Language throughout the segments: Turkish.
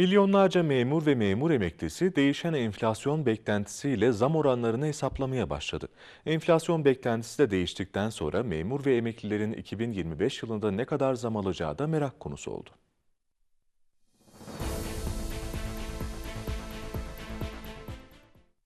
Milyonlarca memur ve memur emeklisi değişen enflasyon beklentisiyle zam oranlarını hesaplamaya başladı. Enflasyon beklentisi de değiştikten sonra memur ve emeklilerin 2025 yılında ne kadar zam alacağı da merak konusu oldu.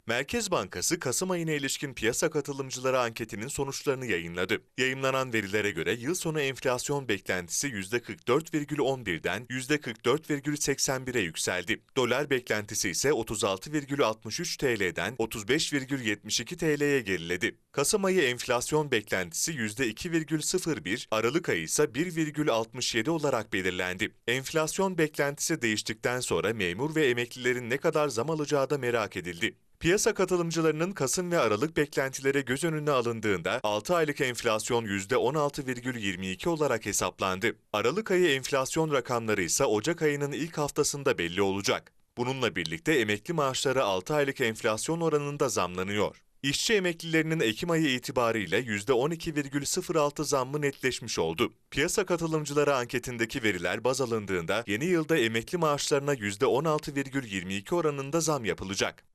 Merkez Bankası Kasım ayına ilişkin piyasa katılımcıları anketinin sonuçlarını yayınladı. Yayımlanan verilere göre yıl sonu enflasyon beklentisi %44,11'den %44,81'e yükseldi. Dolar beklentisi ise 36,63 TL'den 35,72 TL'ye geriledi. Kasım ayı enflasyon beklentisi %2,01, Aralık ayı ise 1,67 olarak belirlendi. Enflasyon beklentisi değiştikten sonra memur ve emeklilerin ne kadar zam alacağı da merak edildi. Piyasa katılımcılarının Kasım ve Aralık beklentileri göz önüne alındığında 6 aylık enflasyon %16,22 olarak hesaplandı. Aralık ayı enflasyon rakamları ise Ocak ayının ilk haftasında belli olacak. Bununla birlikte emekli maaşları 6 aylık enflasyon oranında zamlanıyor. İşçi emeklilerinin Ekim ayı itibariyle %12,06 zammı netleşmiş oldu. Piyasa katılımcıları anketindeki veriler baz alındığında yeni yılda emekli maaşlarına %16,22 oranında zam yapılacak.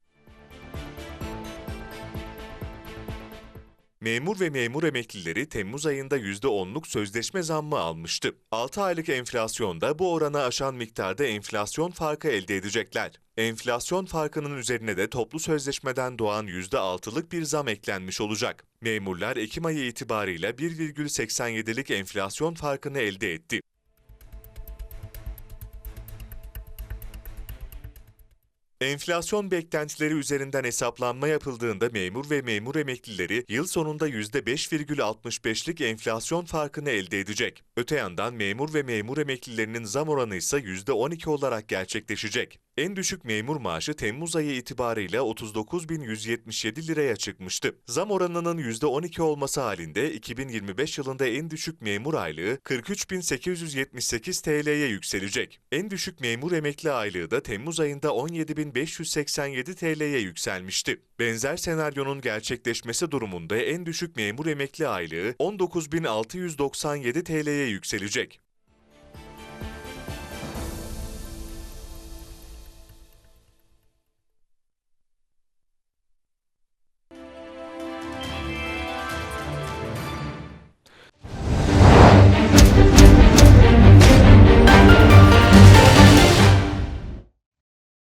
Memur ve memur emeklileri Temmuz ayında %10'luk sözleşme zammı almıştı. 6 aylık enflasyonda bu oranı aşan miktarda enflasyon farkı elde edecekler. Enflasyon farkının üzerine de toplu sözleşmeden doğan %6'lık bir zam eklenmiş olacak. Memurlar Ekim ayı itibariyle 1,87'lik enflasyon farkını elde etti. Enflasyon beklentileri üzerinden hesaplanma yapıldığında memur ve memur emeklileri yıl sonunda %5,65'lik enflasyon farkını elde edecek. Öte yandan memur ve memur emeklilerinin zam oranı ise %12 olarak gerçekleşecek. En düşük memur maaşı Temmuz ayı itibariyle 39.177 liraya çıkmıştı. Zam oranının %12 olması halinde 2025 yılında en düşük memur aylığı 43.878 TL'ye yükselecek. En düşük memur emekli aylığı da Temmuz ayında 17.587 TL'ye yükselmişti. Benzer senaryonun gerçekleşmesi durumunda en düşük memur emekli aylığı 19.697 TL'ye yükselecek.